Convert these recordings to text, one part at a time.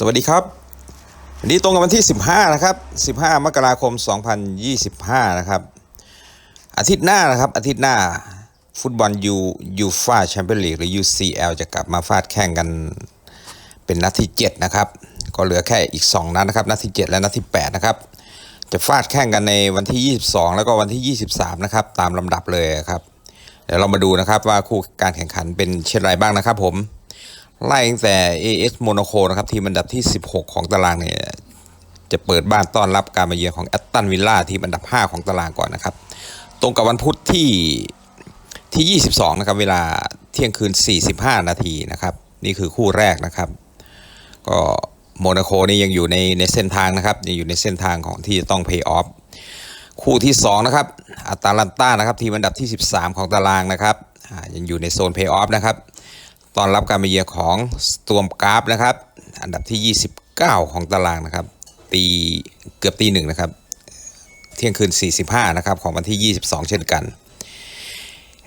สวัสดีครับวันนี้ตรงกับวันที่ 15 นะครับ 15 มกราคม 2025 นะครับ อาทิตย์หน้านะครับ อาทิตย์หน้าฟุตบอลยูยูฟ่าแชมเปี้ยนลีกหรือ UCL จะกลับมาฟาดแข่งกันเป็นนัดที่ 7 นะครับ ก็เหลือแค่อีก 2 นัดนะครับ นัดที่ 7 และนัดที่ 8 นะครับ จะฟาดแข่งกันในวันที่ 22 แล้วก็วันที่ 23 นะครับ ตามลำดับเลยครับ เดี๋ยวเรามาดูนะครับว่าคู่การแข่งขันเป็นเช่นไรบ้างนะครับผม ไล่ตั้งแต่ AS Monaco นะครับทีมอันดับที่ 16 ของตารางเนี่ยจะเปิดบ้านต้อนรับการมาเยือนของแอตตันวิลล่าทีมอันดับ 5 ของตารางก่อนนะครับ ตรงกับวันพุธที่ที่ 22 นะครับ เวลาเที่ยงคืน 45 นาทีนะครับ นี่คือคู่แรกนะครับ ก็โมนาโคนี่ยังอยู่ในในเส้นทางนะครับยังอยู่ในเส้นทางของที่จะต้องเพย์ออฟคู่ที่ 2 นะครับอัตแลนตานะครับทีมอันดับที่ 13 ของตารางนะครับยังอยู่ในโซนเพย์ออฟนะครับ ตอนรับการมาเยือนของสตวมกราฟนะครับ อันดับที่ 29 ของตารางนะครับ ตีเกือบตีหนึ่งนะครับ เที่ยงคืน 45 นะครับ ของวันที่ 22 เช่นกัน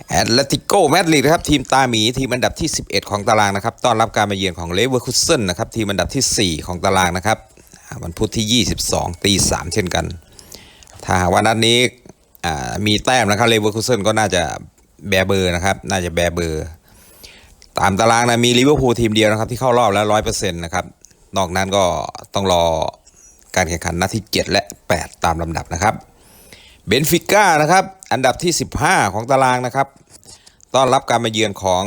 แอตเลติโกแมดริดครับทีมตาหมีทีมอันดับที่ 11 ของตารางนะครับต้อนรับการมาเยือนของเลเวอร์คูเซนนะครับทีมอันดับที่ 4 ของตารางนะครับวันพุธที่ 22 ตี3เช่นกัน ถ้าหากว่านัดนี้มีแต้มนะครับเลเวอร์คูเซนก็น่าจะแบเบอร์นะครับ น่าจะแบเบอร์ ตามตารางนะมีลิเวอร์พูลทีมเดียวนะครับที่เข้ารอบแล้วร้อยเปอร์เซ็นต์นะครับ นอกนั้นก็ต้องรอการแข่งขันนัดที่ 7 และ 8 ตามลำดับนะครับ เบนฟิก้านะครับ อันดับที่ 15 ของตารางนะครับ ต้อนรับการมาเยือนของ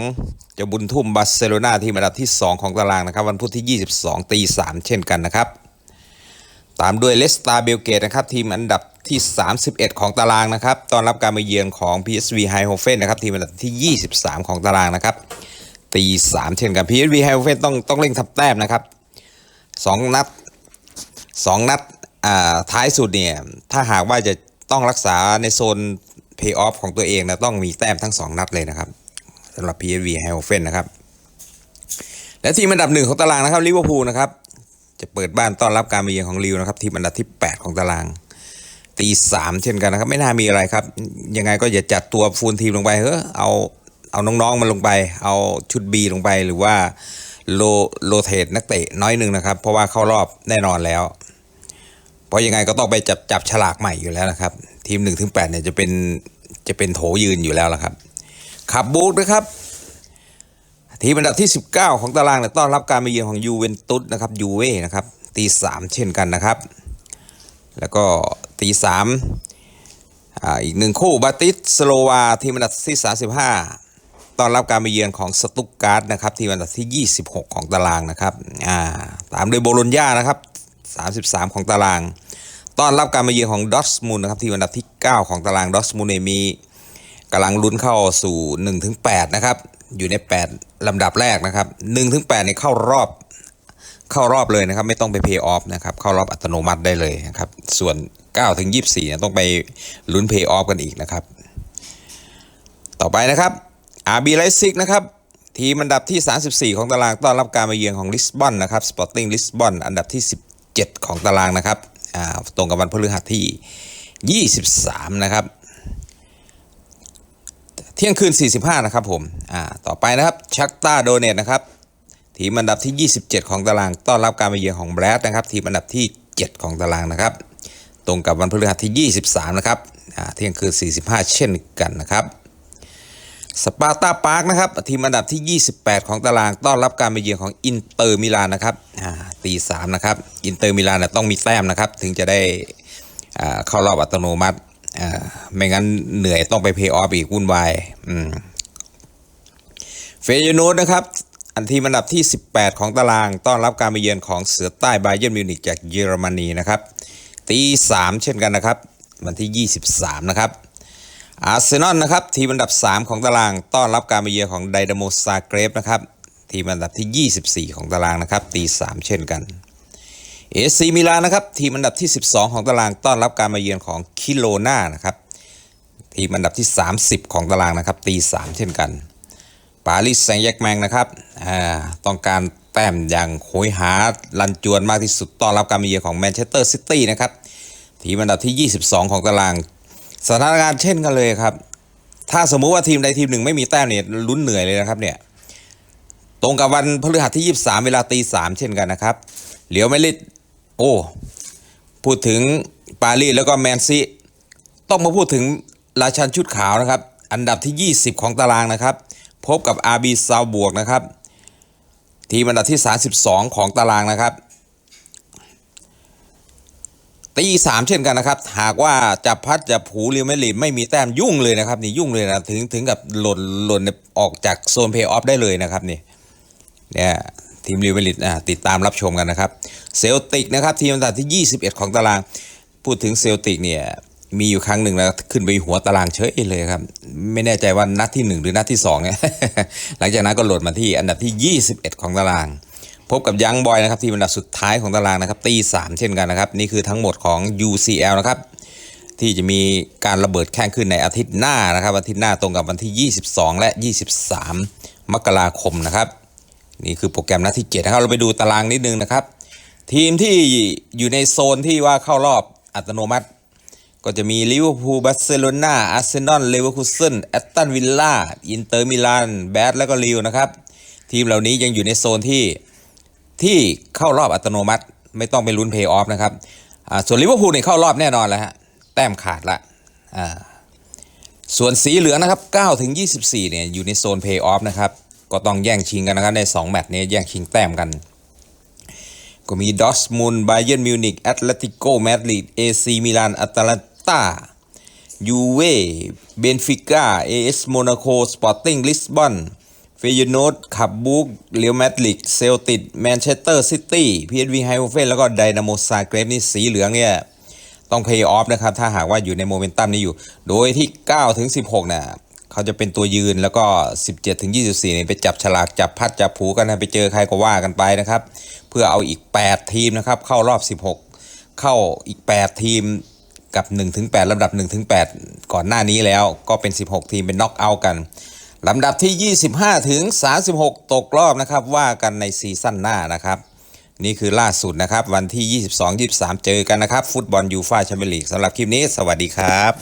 เจ้าบุญทุ่มบาร์เซโลนาทีมอันดับที่ 2 ของตารางนะครับ วันพุธที่ 22 ตี 3 เช่นกันนะครับ ตามด้วยเลสตาเบลเกตนะครับ ทีมอันดับที่ 31 ของตารางนะครับ ต้อนรับการมาเยือนของ PSV h e i h o f e n นะครับ ทีมอันดับที่ 23 ของตารางนะครับ ตีสามเช่นกัน PSV h e i h o f e n ต้องต้องเร่งทำแต้มนะครับสองนัดสองนัดอ่าท้ายสุดเนี่ยถ้าหากว่าจะต้องรักษาในโซนเพย์ออฟของตัวเองนะต้องมีแต้มทั้ง 2 นัดเลยนะครับสำหรับ PSV h e i h o f e n นะครับ และทีมอันดับหนึ่งของตารางนะครับลิเวอร์พูลนะครับ จะเปิดบ้านต้อนรับการมาเยือนของลิวนะครับทีมอันดับที่ 8 ของตาราง ตีสามเช่นกันนะครับ ไม่น่ามีอะไรครับ ยังไงก็อย่าจัดตัวฟูลทีมลงไปเฮ้อเอา เอาน้องๆมาลงไป เอาชุด B ลงไปหรือว่าโลโลเทตนักเตะน้อยหนึ่งนะครับ เพราะว่าเข้ารอบแน่นอนแล้ว เพราะยังไงก็ต้องไปจับจับฉลากใหม่อยู่แล้วนะครับ ทีม1นถึงแเนี่ยจะเป็นจะเป็นโถยืนอยู่แล้วละครับขับบูธนะครับทีมอันดับที่ 19 ของตารางเนี่ยต้อนรับการมาเยือนของยูเวนตุสนะครับยูเว่นะครับตีสามเช่นกันนะครับ แล้วก็ตีสามอ่าอีกหนึ่งคู่บาติสสโลวาทีมอันดับที่ 35 ต้อนรับการมาเยือนของสตุกการ์ดนะครับทีมอันดับที่ 26 ของตารางนะครับอ่าตามด้วยโบโลญญานะครับ33 ของตาราง ต้อนรับการมาเยือนของดอสมูลนะครับทีมอันดับที่ 9 ของตารางดอสมูลเนมีกำลังลุ้นเข้าสู่ 1-8 นะครับ อยู่ใน 8 ลำดับแรกนะครับ1ถึง8เนี่ยเข้ารอบเข้ารอบเลยนะครับ ไม่ต้องไปเพย์ออฟนะครับ เข้ารอบอัตโนมัติได้เลยนะครับ ส่วน 9 ถึง 24เนี่ยต้องไปลุ้นเพย์ออฟกันอีกนะครับ ต่อไปนะครับ อาร์บีไลซิกนะครับทีมอันดับที่ 34 ของตารางต้อนรับการมาเยือนของลิสบอนนะครับสปอร์ติ้งลิสบอนอันดับที่ 17 ของตารางนะครับตรงกับวันพฤหัสที่ 23 นะครับ เที่ยงคืน 45 นะครับผมต่อไปนะครับชักตาโดเนตนะครับทีมอันดับที่ 27 ของตาราง ต้อนรับการมาเยือนของแบรดนะครับ ทีมอันดับที่ 7 ของตารางนะครับ ตรงกับวันพฤหัสที่ 23 นะครับเที่ยงคืน 45 เช่นกันนะครับ สปาร์ตาปาร์กนะครับทีมอันดับที่ 28 ของตารางต้อนรับการมาเยือนของอินเตอร์มิลานนะครับตีสามนะครับอินเตอร์มิลานต้องมีแต้มนะครับ ถึงจะได้เข้ารอบอัตโนมัติไม่งั้นเหนื่อยต้องไปเพย์ออฟอีกวุ่นวายเฟยโนดนะครับ อันทีมอันดับที่ 18 ของตารางต้อนรับการมาเยือนของเสือใต้บาเยิร์นมิวนิกจากเยอรมนีนะครับตีสามเช่นกันนะครับ วันที่ 23 นะครับ อาร์เซนอลนะครับทีมอันดับ 3 ของตารางต้อนรับการมาเยือนของไดนาโมซาเกรฟนะครับทีมอันดับที่ 24 ของตารางนะครับตีสามเช่นกันเอซีมิลานนะครับทีมอันดับที่ 12 ของตารางต้อนรับการมาเยือนของคิโลนานะครับทีมอันดับที่ 30 ของตารางนะครับตีสามเช่นกันปารีสแซงต์แยกแมงนะครับต้องการแต้มอย่างโหยหาลันจวนมากที่สุดต้อนรับการมาเยือนของแมนเชสเตอร์ซิตี้นะครับทีมอันดับที่ 22 ของตาราง สถานการณ์เช่นกันเลยครับ ถ้าสมมุติว่าทีมใดทีมหนึ่งไม่มีแต้มเนี่ยลุ้นเหนื่อยเลยนะครับเนี่ยตรงกับวันพฤหัสที่ 23 เวลาตีสามเช่นกันนะครับ เหลียวไม่ลิดโอ้ พูดถึงปารีสแล้วก็แมนซีต้องมาพูดถึงราชันชุดขาวนะครับ อันดับที่ 20 ของตารางนะครับ พบกับอาร์บีซาวบวกนะครับ ทีมอันดับที่ 32 ของตารางนะครับ ตีสามเช่นกันนะครับ หากว่าจับพัดจับผูเรียวไม่ลีดไม่มีแต้มยุ่งเลยนะครับนี่ยุ่งเลยนะถึงถึงกับหล่นหล่นออกจากโซนเพย์ออฟได้เลยนะครับนี่เนี่ยทีมเรียวไม่ลีดอะติดตามรับชมกันนะครับเซลติกนะครับทีมอันดับที่ 21 ของตาราง พูดถึงเซลติกเนี่ยมีอยู่ครั้งหนึ่งนะขึ้นไปหัวตารางเฉยเลยครับ ไม่แน่ใจว่านัดที่ 1 หรือนัดที่2เนี่ยหลังจากนั้นก็หล่นมาที่อันดับที่ 21 ของตาราง พบกับยังบอยนะครับทีมอันดับสุดท้ายของตารางนะครับตีสามเช่นกันนะครับ นี่คือทั้งหมดของ UCL นะครับ ที่จะมีการระเบิดแข่งขึ้นในอาทิตย์หน้านะครับอาทิตย์หน้าตรงกับวันที่ 22 และ 23 มกราคมนะครับ นี่คือโปรแกรมนัดที่ 7 นะครับ เราไปดูตารางนิดนึงนะครับ ทีมที่อยู่ในโซนที่ว่าเข้ารอบอัตโนมัติ ก็จะมีลิเวอร์พูลบาร์เซโลนาอาร์เซนอลเลเวอร์คูเซนแอตตันวิลล่าอินเตอร์มิลานแบดแล้วก็ลิวนะครับทีมเหล่านี้ยังอยู่ในโซนที่ ที่เข้ารอบอัตโนมัติ ไม่ต้องไปลุ้นเพย์ออฟนะครับส่วนลิเวอร์พูลเนี่ยเข้ารอบแน่นอนแล้วฮะแต้มขาดละส่วนสีเหลืองนะครับ9ถึง24เนี่ยอยู่ในโซนเพย์ออฟนะครับก็ต้องแย่งชิงกันนะครับใน2แมตช์นี้แย่งชิงแต้มกัน ก็มีดอสมุนไบเยนมิวนิกแอตเลติโกมาดริดเอซีมิลานอัตแลนตายูเว่เบนฟิก้าเอเอสโมนาโกสปอร์ติ้งลิสบอน ฟยโนดขับบุกเรียวแมาดริดเซลติดแมนเชสเตอร์ซิตี้พีเอสวีไฮโอเฟนแล้วก็ไดนาโมซาเกรฟนี่สีเหลืองเนี่ย ต้องเพย์ออฟนะครับ ถ้าหากว่าอยู่ในโมเมนตัมนี้อยู่ โดยที่ 9 ถึง 16น่ะเขาจะเป็นตัวยืนแล้วก็ 17 ถึง 24เนี่ยไปจับฉลาก จับพัด จับผูกันนะไปเจอใครก็ว่ากันไปนะครับ เพื่อเอาอีก 8 ทีมนะครับ เข้ารอบ 16 เข้าอีก 8 ทีมกับ1ถึง8ลำดับ1ถึง8ก่อนหน้านี้แล้วก็เป็น 16 ทีมเป็นน็อกเอาท์กัน ลำดับที่ 25 ถึง 36 ตกรอบนะครับว่ากันในซีซั่นหน้านะครับ นี่คือล่าสุดนะครับ วันที่ 22 23 เจอกันนะครับ ฟุตบอลยูฟ่าแชมเปี้ยนลีกสำหรับคลิปนี้ สวัสดีครับ